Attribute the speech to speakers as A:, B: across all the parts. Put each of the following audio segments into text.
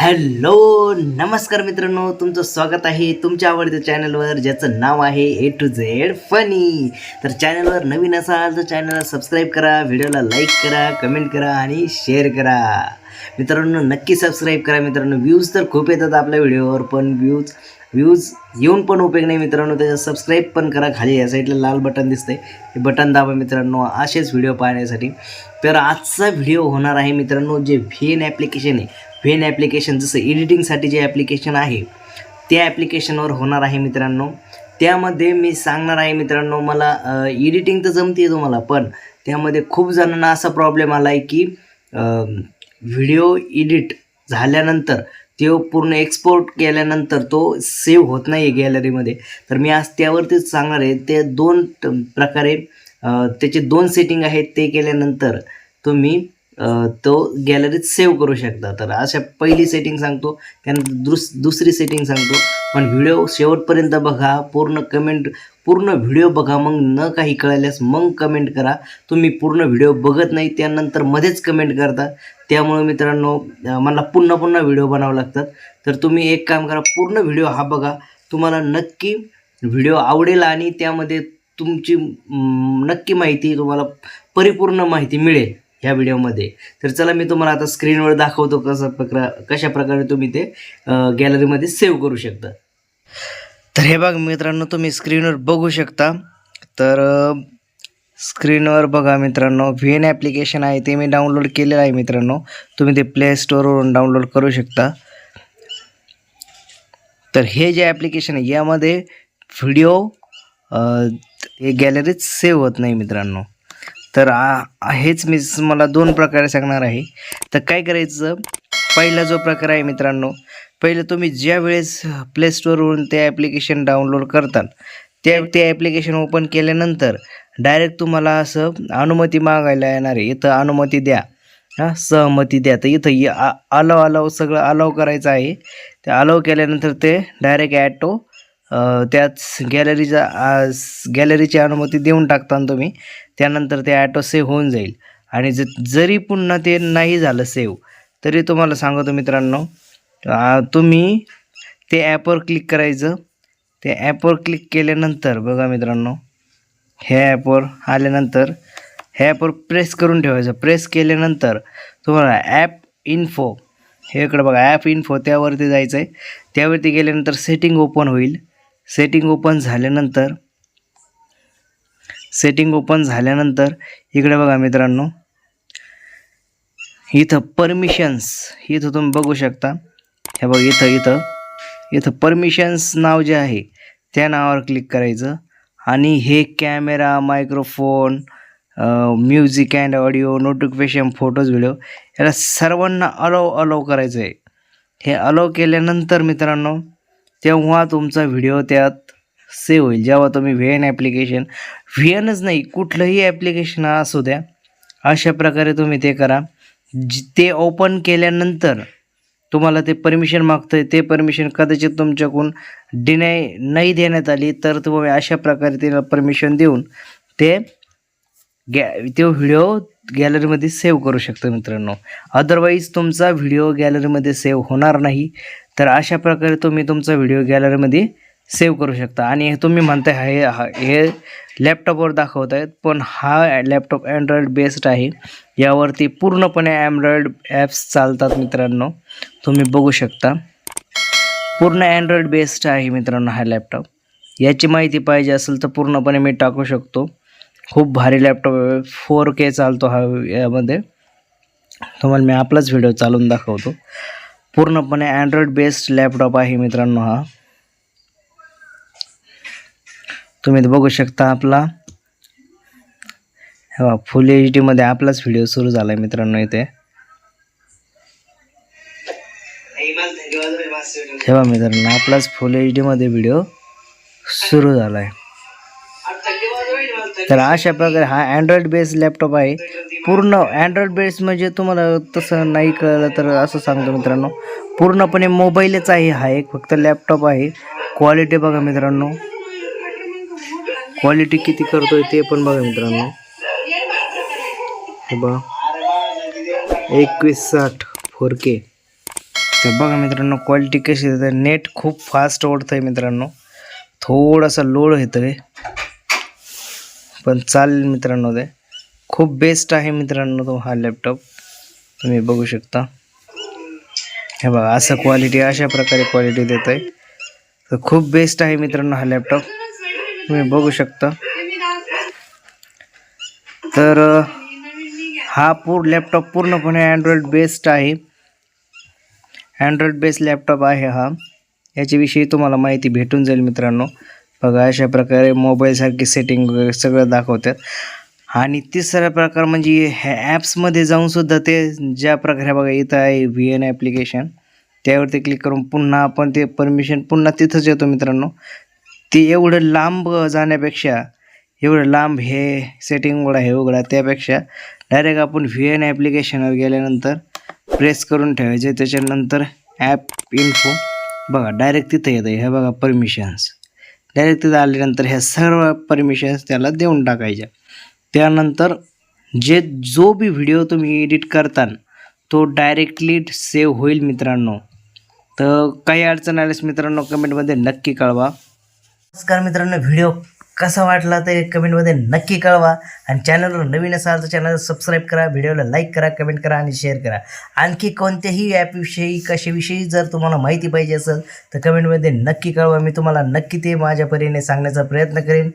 A: Hello नमस्कार मित्रांनो तुमचं स्वागत आहे तुमच्या आवडत्या चॅनलवर ज्याचं नाव आहे ए टू झेड फनी तर चॅनलवर नवीन असाल तर चॅनलला सबस्क्राईब करा व्हिडिओला लाईक करा कमेंट करा आणि शेअर करा. मित्रांनो नक्की सबस्क्राईब करा मित्रांनो. व्ह्यूज तर खूप येतात आपल्या व्हिडिओवर पण व्ह्यूज व्ह्यूज येऊन पण उपयोग नाही मित्रांनो. त्याचा सबस्क्राईब पण करा. खाली या साईडला लाल बटन दिसतंय. हे बटन दाबा मित्रांनो असेच व्हिडिओ पाहण्यासाठी. तर आजचा व्हिडिओ होणार आहे मित्रांनो जे व्ही एन ॲप्लिकेशन आहे व्हेन ॲप्लिकेशन जसं एडिटिंगसाठी जे ॲप्लिकेशन आहे त्या ॲप्लिकेशनवर होणार आहे मित्रांनो. त्यामध्ये मी सांगणार आहे मित्रांनो मला एडिटिंग तर जमते तुम्हाला पण त्यामध्ये खूप जणांना असा प्रॉब्लेम आला आहे की व्हिडिओ एडिट झाल्यानंतर तो पूर्ण एक्सपोर्ट केल्यानंतर तो सेव्ह होत नाही आहे गॅलरीमध्ये तर मी आज त्यावरतीच सांगणार आहे ते दोन ट- प्रकारे त्याचे दोन सेटिंग आहेत ते केल्यानंतर तुम्ही तो गॅलरीत सेव्ह करू शकता. तर अशा पहिली सेटिंग सांगतो त्यानंतर दुस दुसरी सेटिंग सांगतो. पण व्हिडिओ शेवटपर्यंत बघा पूर्ण कमेंट पूर्ण व्हिडिओ बघा. मग न काही कळल्यास मग कमेंट करा. तुम्ही पूर्ण व्हिडिओ बघत नाही त्यानंतर मध्येच कमेंट करता. त्यामुळे मित्रांनो मला पुन्हा पुन्हा व्हिडिओ बनावं लागतात. तर तुम्ही एक काम करा पूर्ण व्हिडिओ हा बघा. तुम्हाला नक्की व्हिडिओ आवडेल आणि त्यामध्ये तुमची नक्की माहिती तुम्हाला परिपूर्ण माहिती मिळेल. ह्या व्हिडिओमध्ये. तर चला मी तुम्हाला आता स्क्रीनवर दाखवतो कसं प्रकार कशा प्रकारे तुम्ही ते गॅलरीमध्ये सेव्ह करू शकता. तर हे बघ मित्रांनो तुम्ही स्क्रीनवर बघू शकता. तर स्क्रीनवर बघा मित्रांनो व्ही एन ॲप्लिकेशन आहे ते मी डाउनलोड केलेलं आहे मित्रांनो. तुम्ही ते प्ले स्टोअरवरून डाउनलोड करू शकता. तर हे जे ॲप्लिकेशन आहे यामध्ये व्हिडिओ हे गॅलरीत सेव्ह होत नाही मित्रांनो. तर आ हेच मी मला दोन प्रकारे सांगणार आहे. तर काय करायचं? पहिला जो प्रकार आहे मित्रांनो पहिलं तुम्ही ज्या वेळेस प्ले स्टोरवरून ते ॲप्लिकेशन डाउनलोड करतात त्या ते ॲप्लिकेशन ओपन केल्यानंतर डायरेक्ट तुम्हाला असं अनुमती मागायला येणार आहे. इथं अनुमती द्या. हां सहमती द्या. तर इथं अलाव अलाव सगळं अलाव करायचं आहे. ते अलाव केल्यानंतर ते डायरेक्ट ॲटो त्याच गॅलरीचा गॅलरीची अनुमती देऊन टाकता तुम्ही त्यानंतर ते ॲटो सेव्ह होऊन जाईल. आणि ज जरी पुन्हा ते नाही झालं सेव्ह तरी तुम्हाला सांगतो मित्रांनो तुम्ही ते ॲपवर क्लिक करायचं. ते ॲपवर क्लिक केल्यानंतर बघा मित्रांनो ह्या ॲपवर आल्यानंतर ह्या ॲपवर प्रेस करून ठेवायचं. प्रेस केल्यानंतर तुम्हाला ॲप इन्फो हे इकडं बघा ॲप इन्फो त्यावरती जायचं आहे त्यावरती गेल्यानंतर सेटिंग ओपन होईल. सेटिंग ओपन झाल्यानंतर सेटिंग ओपन झाल्यानंतर इकडे बघा मित्रांनो इथं परमिशन्स इथं तुम्ही बघू शकता. हे बघ इथं इथं इथं परमिशन्स नाव जे आहे त्या नावावर क्लिक करायचं. आणि हे camera microphone music and audio notification photos video याला सर्वांना अलाव अलाव करायचं आहे हे अलाव केल्यानंतर मित्रांनो तेव्हा तुमचा व्हिडिओ त्यात सेव्ह होईल. जेव्हा तुम्ही व्ही एन ॲप्लिकेशन व्ही एनच नाही कुठलंही ॲप्लिकेशन असू द्या अशा प्रकारे तुम्ही ते करा. जि ते ओपन केल्यानंतर तुम्हाला ते परमिशन मागतं आहे ते परमिशन कदाचित तुमच्याकडून डिनाय नाही देण्यात आली तर तुम्ही अशा प्रकारे त्याला परमिशन देऊन ते गॅ तो व्हिडिओ गॅलरीमध्ये सेव्ह करू शकतो मित्रांनो. अदरवाईज तुमचा व्हिडिओ गॅलरीमध्ये सेव्ह होणार नाही. तर अशा प्रकारे तुम्ही तुमचा व्हिडिओ गॅलरीमध्ये सेव्ह करू शकता. आणि हे तुम्ही म्हणताय हे हा- हे लॅपटॉपवर दाखवत आहेत पण हा लॅपटॉप अँड्रॉइड बेस्ड आहे. यावरती पूर्णपणे अँड्रॉइड ॲप्स चालतात मित्रांनो. तुम्ही बघू शकता. पूर्ण अँड्रॉइड बेस्ड आहे मित्रांनो हा लॅपटॉप याची माहिती पाहिजे असेल तर पूर्णपणे मी टाकू शकतो. खूप भारी लॅपटॉप आहे. फोर के चालतो हा यामध्ये. तुम्हाला मी आपलाच व्हिडिओ चालून दाखवतो. पूर्णपणे अँड्रॉइड बेस्ड लॅपटॉप आहे मित्रांनो हा. तुम्ही बघू शकता आपला. हे फुल एच डीमध्ये आपलाच व्हिडिओ सुरू झाला आहे मित्रांनो इथे. हे बघा मित्रांनो आपलाच फुल एच डीमध्ये व्हिडिओ सुरू झाला आहे तर अशा प्रकारे हा अँड्रॉइड बेस्ड लॅपटॉप आहे. पूर्ण अँड्रॉइड बेस म्हणजे तुम्हाला तसं नाही कळलं तर असं सांगतो मित्रांनो. पूर्णपणे मोबाईलच आहे हा एक फक्त लॅपटॉप आहे. क्वालिटी बघा मित्रांनो. क्वालिटी किती करतोय ते पण बघा मित्रांनो. हे बघा. एकवीस साठ फोर के तर बघा मित्रांनो क्वालिटी कशी आहे नेट खूप फास्ट ओढतं आहे मित्रांनो. थोडासा लोड येतं आहे पण चालेल मित्रांनो ते खूप बेस्ट आहे मित्रांनो तो हा लॅपटॉप तुम्ही बघू शकता. हे बघा असं क्वालिटी अशा प्रकारे क्वालिटी देत आहे तर खूप बेस्ट आहे मित्रांनो हा लॅपटॉप तुम्ही बघू शकता. तर हा पूर लॅपटॉप पूर्णपणे अँड्रॉइड बेस्ड आहे. अँड्रॉइड बेस्ड लॅपटॉप आहे हा. याच्याविषयी तुम्हाला माहिती भेटून जाईल मित्रांनो. बघा अशा प्रकारे मोबाईलसारखी सेटिंग वगैरे सगळं दाखवतात. आणि तिसरा प्रकार म्हणजे ह्या ॲप्समध्ये जाऊनसुद्धा ते ज्या प्रकारे बघा इथं आहे व्ही एन ॲप्लिकेशन त्यावरती क्लिक करून पुन्हा आपण ते परमिशन पुन्हा तिथंच येतो मित्रांनो. ते एवढं लांब जाण्यापेक्षा एवढं लांब हे सेटिंग उघडा हे उघडा त्यापेक्षा डायरेक्ट आपण व्ही एन ॲप्लिकेशनवर गेल्यानंतर प्रेस करून ठेवायचे. त्याच्यानंतर ॲप इन्फो बघा डायरेक्ट तिथं येतं. हे बघा परमिशन्स डायरेक्ट तिथं आल्यानंतर ह्या सर्व परमिशन्स त्याला देऊन टाकायच्या. त्यानंतर जे जो बी व्हिडिओ तुम्ही एडिट करता तो डायरेक्टली सेव्ह होईल मित्रांनो. तर काही अडचण आल्यास मित्रांनो कमेंटमध्ये नक्की कळवा. नमस्कार मित्रांनो व्हिडिओ कसा वाटला ते कमेंटमध्ये नक्की कळवा. आणि चॅनलवर नवीन असाल तर चॅनल सबस्क्राईब करा व्हिडिओला लाईक करा कमेंट करा आणि शेअर करा. आणखी कोणत्याही ॲपविषयी कशाविषयी जर तुम्हाला माहिती पाहिजे असेल तर कमेंटमध्ये नक्की कळवा. मी तुम्हाला नक्की ते माझ्या परीने सांगण्याचा प्रयत्न करेन.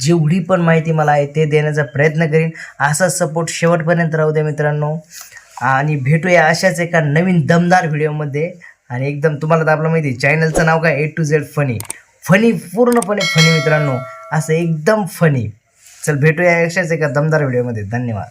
A: जेवढी पण माहिती मला आहे ते देण्याचा प्रयत्न करेन. असा सपोर्ट शेवटपर्यंत राहू द्या मित्रांनो. आणि भेटूया अशाच एका नवीन दमदार व्हिडिओमध्ये आणि एकदम तुम्हाला तर आपलं माहिती आहे चॅनलचं नाव काय? A to Z funny funny पूर्णपणे फनी मित्रांनो. असं एकदम फनी चल भेटूया अशाच एका दमदार व्हिडिओमध्ये धन्यवाद.